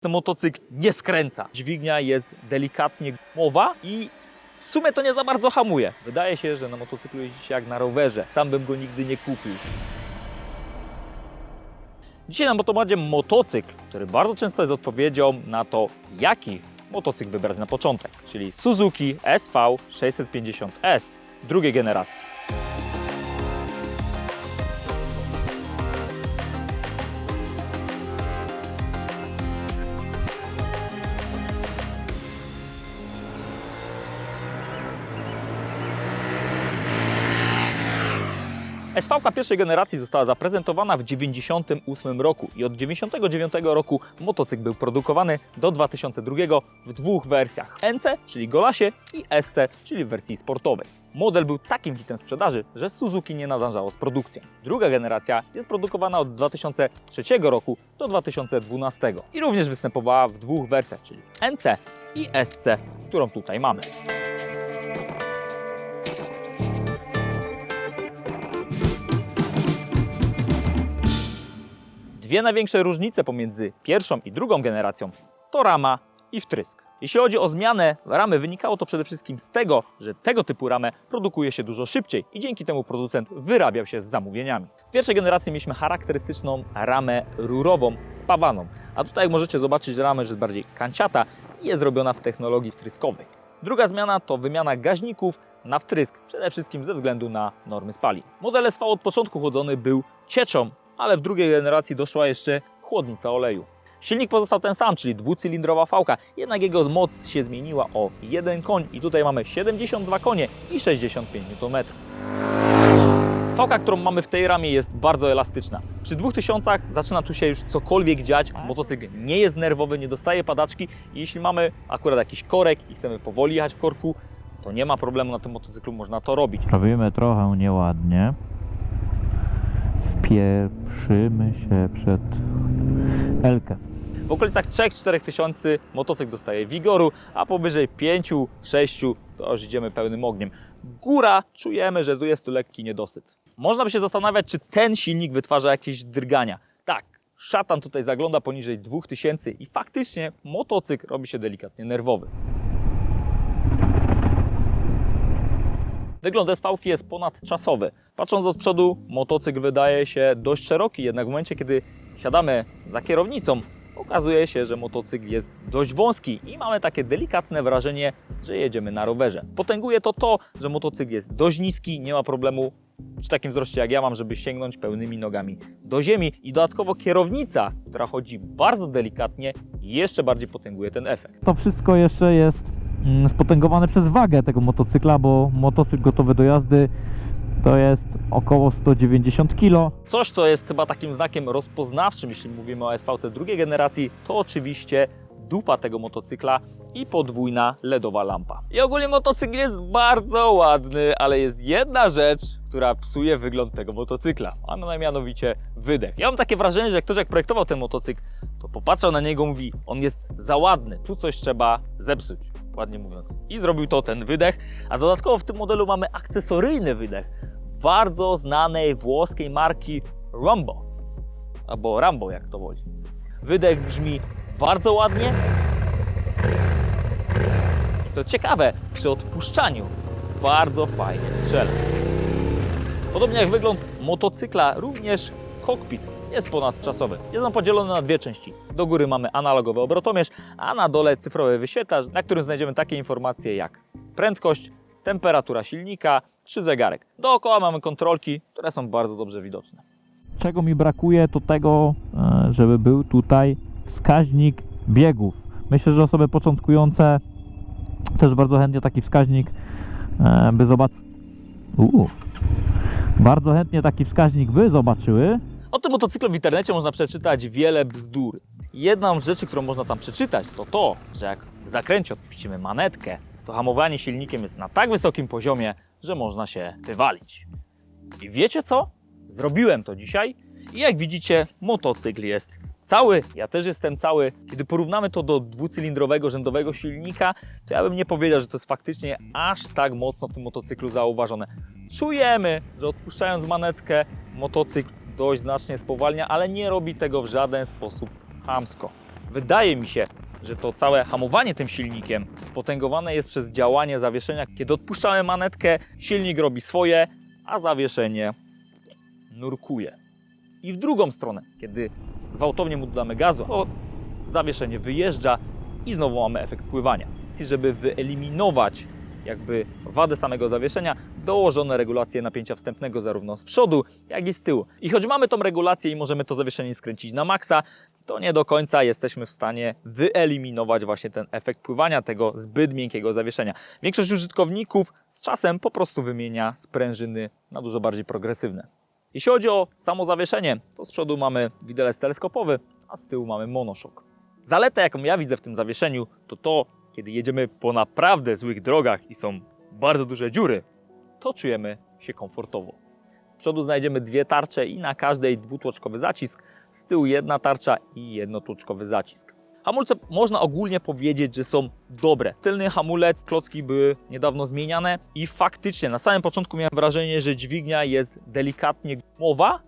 Ten motocykl nie skręca. Dźwignia jest delikatnie gumowa i w sumie to nie za bardzo hamuje. Wydaje się, że na motocyklu jeździ się jak na rowerze. Sam bym go nigdy nie kupił. Dzisiaj na Motomadzie motocykl, który bardzo często jest odpowiedzią na to, jaki motocykl wybrać na początek, czyli Suzuki SV 650S drugiej generacji. SVK pierwszej generacji została zaprezentowana w 1998 roku i od 1999 roku motocykl był produkowany do 2002 w dwóch wersjach NC, czyli Golasie i SC, czyli w wersji sportowej. Model był takim hitem sprzedaży, że Suzuki nie nadążało z produkcją. Druga generacja jest produkowana od 2003 roku do 2012 i również występowała w dwóch wersjach, czyli NC i SC, którą tutaj mamy. Dwie największe różnice pomiędzy pierwszą i drugą generacją to rama i wtrysk. Jeśli chodzi o zmianę ramy, wynikało to przede wszystkim z tego, że tego typu ramę produkuje się dużo szybciej i dzięki temu producent wyrabiał się z zamówieniami. W pierwszej generacji mieliśmy charakterystyczną ramę rurową z pawaną, a tutaj możecie zobaczyć ramę, że jest bardziej kanciata i jest zrobiona w technologii wtryskowej. Druga zmiana to wymiana gaźników na wtrysk, przede wszystkim ze względu na normy spalin. Model SV od początku chłodzony był cieczą, ale w drugiej generacji doszła jeszcze chłodnica oleju. Silnik pozostał ten sam, czyli dwucylindrowa fałka, jednak jego moc się zmieniła o jeden koń i tutaj mamy 72 konie i 65 Nm. Fałka, którą mamy w tej ramie jest bardzo elastyczna. Przy 2000 zaczyna tu się już cokolwiek dziać, motocykl nie jest nerwowy, nie dostaje padaczki i jeśli mamy akurat jakiś korek i chcemy powoli jechać w korku, to nie ma problemu na tym motocyklu, można to robić. Robimy trochę nieładnie. Wpieprzymy się przed Elkę. W okolicach 3-4 tysięcy motocykl dostaje wigoru, a powyżej 5-6 to już idziemy pełnym ogniem. Góra czujemy, że tu jest tu lekki niedosyt. Można by się zastanawiać, czy ten silnik wytwarza jakieś drgania. Tak, szatan tutaj zagląda poniżej 2000 i faktycznie motocykl robi się delikatnie nerwowy. Wygląd SV jest ponadczasowy. Patrząc od przodu, motocykl wydaje się dość szeroki, jednak w momencie, kiedy siadamy za kierownicą, okazuje się, że motocykl jest dość wąski i mamy takie delikatne wrażenie, że jedziemy na rowerze. Potęguje to to, że motocykl jest dość niski, nie ma problemu przy takim wzroście jak ja mam, żeby sięgnąć pełnymi nogami do ziemi i dodatkowo kierownica, która chodzi bardzo delikatnie, jeszcze bardziej potęguje ten efekt. To wszystko jeszcze jest spotęgowane przez wagę tego motocykla, bo motocykl gotowy do jazdy to jest około 190 kg. Coś, co jest chyba takim znakiem rozpoznawczym, jeśli mówimy o SVC drugiej generacji, to oczywiście dupa tego motocykla i podwójna LEDowa lampa. I ogólnie motocykl jest bardzo ładny, ale jest jedna rzecz, która psuje wygląd tego motocykla, a mianowicie wydech. Ja mam takie wrażenie, że ktoś jak projektował ten motocykl, to popatrzał na niego i mówi, on jest za ładny, tu coś trzeba zepsuć, ładnie mówiąc. I zrobił to ten wydech, a dodatkowo w tym modelu mamy akcesoryjny wydech bardzo znanej włoskiej marki Rumbo, albo Rambo jak to woli. Wydech brzmi bardzo ładnie. I co ciekawe, przy odpuszczaniu bardzo fajnie strzela. Podobnie jak wygląd motocykla, również kokpit jest ponadczasowy. Jest on podzielony na dwie części. Do góry mamy analogowy obrotomierz, a na dole cyfrowy wyświetlacz, na którym znajdziemy takie informacje jak prędkość, temperatura silnika czy zegarek. Dookoła mamy kontrolki, które są bardzo dobrze widoczne. Czego mi brakuje, to tego, e, żeby był tutaj wskaźnik biegów. Myślę, że osoby początkujące też bardzo chętnie taki wskaźnik e, by zobaczyły. Bardzo chętnie taki wskaźnik by zobaczyły. O tym motocyklu w internecie można przeczytać wiele bzdur. Jedną z rzeczy, którą można tam przeczytać, to to, że jak w zakręcie odpuścimy manetkę, to hamowanie silnikiem jest na tak wysokim poziomie, że można się wywalić. I wiecie co? Zrobiłem to dzisiaj i jak widzicie, motocykl jest cały. Ja też jestem cały. Kiedy porównamy to do dwucylindrowego rzędowego silnika, to ja bym nie powiedział, że to jest faktycznie aż tak mocno w tym motocyklu zauważone. Czujemy, że odpuszczając manetkę, motocykl dość znacznie spowalnia, ale nie robi tego w żaden sposób chamsko. wydaje mi się, że to całe hamowanie tym silnikiem spotęgowane jest przez działanie zawieszenia. Kiedy odpuszczamy manetkę, silnik robi swoje, a zawieszenie nurkuje. I w drugą stronę, kiedy gwałtownie mu dodamy gazu, to zawieszenie wyjeżdża i znowu mamy efekt pływania. I żeby wyeliminować jakby wadę samego zawieszenia, dołożone regulacje napięcia wstępnego zarówno z przodu, jak i z tyłu. I choć mamy tą regulację i możemy to zawieszenie skręcić na maksa, to nie do końca jesteśmy w stanie wyeliminować właśnie ten efekt pływania tego zbyt miękkiego zawieszenia. Większość użytkowników z czasem po prostu wymienia sprężyny na dużo bardziej progresywne. Jeśli chodzi o samo zawieszenie, to z przodu mamy widelec teleskopowy, a z tyłu mamy monoszok. Zaleta, jaką ja widzę w tym zawieszeniu, to to, kiedy jedziemy po naprawdę złych drogach i są bardzo duże dziury, to czujemy się komfortowo. Z przodu znajdziemy dwie tarcze i na każdej dwutłoczkowy zacisk, z tyłu jedna tarcza i jednotłoczkowy zacisk. Hamulce można ogólnie powiedzieć, że są dobre. Tylny hamulec, klocki były niedawno zmieniane i faktycznie na samym początku miałem wrażenie, że dźwignia jest delikatnie gumowa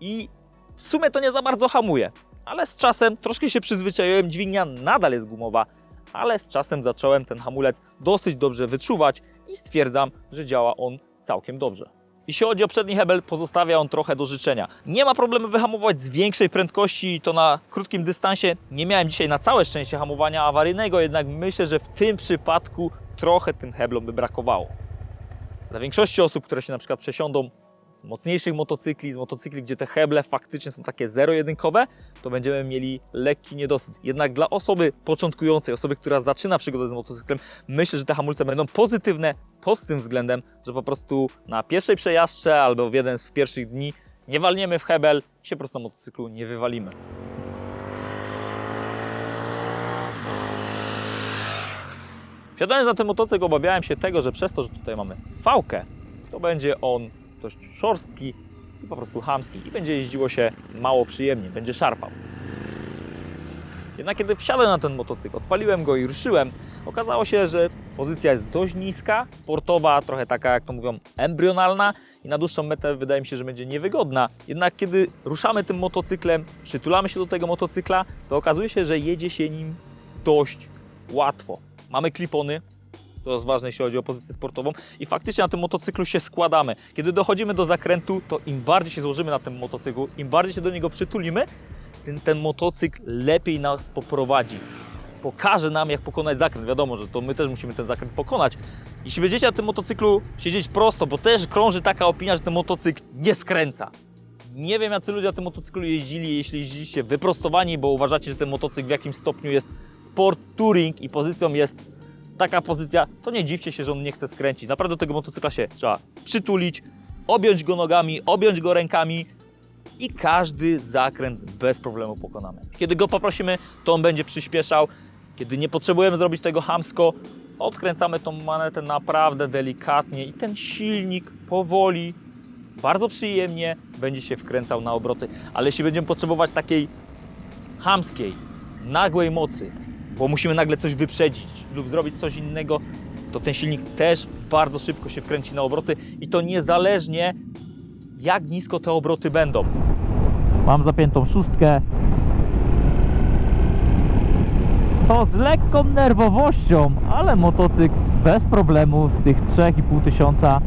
i w sumie to nie za bardzo hamuje. Ale z czasem troszkę się przyzwyczaiłem, dźwignia nadal jest gumowa, ale z czasem zacząłem ten hamulec dosyć dobrze wyczuwać i stwierdzam, że działa on całkiem dobrze. Jeśli chodzi o przedni hebel, pozostawia on trochę do życzenia. Nie ma problemu wyhamować z większej prędkości i to na krótkim dystansie. Nie miałem dzisiaj na całe szczęście hamowania awaryjnego, jednak myślę, że w tym przypadku trochę tym heblom by brakowało. Dla większości osób, które się na przykład przesiądą mocniejszych motocykli, z motocykli, gdzie te heble faktycznie są takie zero-jedynkowe, to będziemy mieli lekki niedosyt. Jednak dla osoby początkującej, osoby, która zaczyna przygodę z motocyklem, myślę, że te hamulce będą pozytywne pod tym względem, że po prostu na pierwszej przejażdżce albo w jeden z pierwszych dni nie walniemy w hebel się po prostu na motocyklu nie wywalimy. Wsiadając na ten motocykl obawiałem się tego, że przez to, że tutaj mamy fałkę, to będzie on dość szorstki i po prostu chamski i będzie jeździło się mało przyjemnie, będzie szarpał. Jednak kiedy wsiadłem na ten motocykl, odpaliłem go i ruszyłem, okazało się, że pozycja jest dość niska, sportowa, trochę taka, jak to mówią, embrionalna i na dłuższą metę wydaje mi się, że będzie niewygodna. Jednak kiedy ruszamy tym motocyklem, przytulamy się do tego motocykla, to okazuje się, że jedzie się nim dość łatwo. Mamy klipony, to jest ważne, jeśli chodzi o pozycję sportową. I faktycznie na tym motocyklu się składamy. Kiedy dochodzimy do zakrętu, to im bardziej się złożymy na tym motocyklu, im bardziej się do niego przytulimy, tym ten motocykl lepiej nas poprowadzi. Pokaże nam, jak pokonać zakręt. Wiadomo, że to my też musimy ten zakręt pokonać. Jeśli będziecie na tym motocyklu siedzieć prosto, bo też krąży taka opinia, że ten motocykl nie skręca. Nie wiem, jacy ludzie na tym motocyklu jeździli, jeśli jeździliście wyprostowani, bo uważacie, że ten motocykl w jakimś stopniu jest sport touring i pozycją jest taka pozycja, to nie dziwcie się, że on nie chce skręcić. Naprawdę do tego motocykla się trzeba przytulić, objąć go nogami, objąć go rękami i każdy zakręt bez problemu pokonamy. Kiedy go poprosimy, to on będzie przyspieszał. Kiedy nie potrzebujemy zrobić tego hamsko, odkręcamy tą manetę naprawdę delikatnie i ten silnik powoli, bardzo przyjemnie będzie się wkręcał na obroty. Ale jeśli będziemy potrzebować takiej hamskiej, nagłej mocy, bo musimy nagle coś wyprzedzić lub zrobić coś innego, to ten silnik też bardzo szybko się wkręci na obroty i to niezależnie jak nisko te obroty będą. Mam zapiętą szóstkę. To z lekką nerwowością, ale motocykl bez problemu z tych 3,5 tysiąca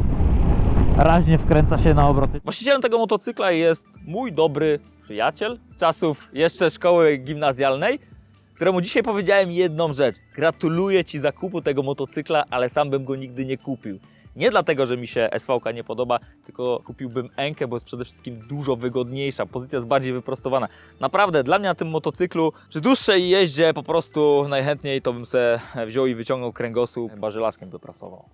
raźnie wkręca się na obroty. Właścicielem tego motocykla jest mój dobry przyjaciel z czasów jeszcze szkoły gimnazjalnej, któremu dzisiaj powiedziałem jedną rzecz. Gratuluję Ci zakupu tego motocykla, ale sam bym go nigdy nie kupił. Nie dlatego, że mi się SVK nie podoba, tylko kupiłbym Enkę, bo jest przede wszystkim dużo wygodniejsza, pozycja jest bardziej wyprostowana. Naprawdę, dla mnie na tym motocyklu przy dłuższej jeździe po prostu najchętniej to bym se wziął i wyciągnął kręgosłup, chyba żelazkiem wyprasował.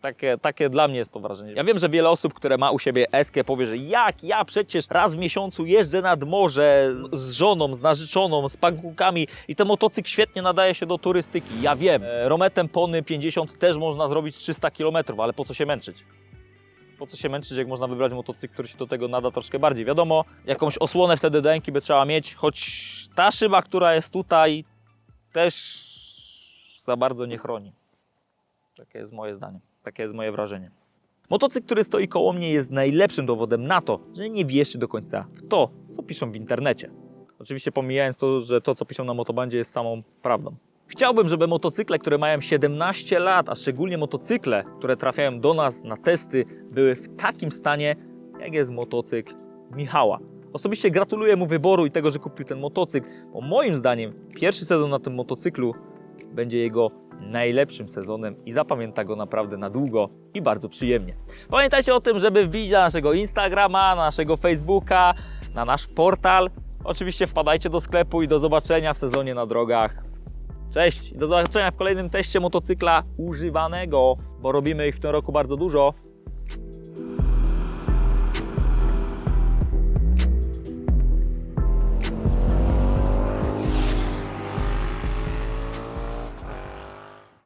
Takie, takie dla mnie jest to wrażenie. Ja wiem, że wiele osób, które ma u siebie eskę, powie, że jak ja przecież raz w miesiącu jeżdżę nad morze z żoną, z narzeczoną, z pankukami i ten motocykl świetnie nadaje się do turystyki. Ja wiem, e, Rometem Pony 50 też można zrobić 300 km, ale po co się męczyć? Po co się męczyć, jak można wybrać motocykl, który się do tego nada troszkę bardziej? Wiadomo, jakąś osłonę wtedy do ręki by trzeba mieć, choć ta szyba, która jest tutaj, też za bardzo nie chroni. Takie jest moje zdanie. Takie jest moje wrażenie. Motocykl, który stoi koło mnie, jest najlepszym dowodem na to, że nie wierzy do końca w to, co piszą w internecie. Oczywiście pomijając to, że to, co piszą na motobandzie jest samą prawdą. Chciałbym, żeby motocykle, które mają 17 lat, a szczególnie motocykle, które trafiają do nas na testy, były w takim stanie, jak jest motocykl Michała. Osobiście gratuluję mu wyboru i tego, że kupił ten motocykl, bo moim zdaniem pierwszy sezon na tym motocyklu będzie jego najlepszym sezonem i zapamięta go naprawdę na długo i bardzo przyjemnie. Pamiętajcie o tym, żeby wbić na naszego Instagrama, na naszego Facebooka, na nasz portal. Oczywiście wpadajcie do sklepu i do zobaczenia w sezonie na drogach. Cześć do zobaczenia w kolejnym teście motocykla używanego, bo robimy ich w tym roku bardzo dużo.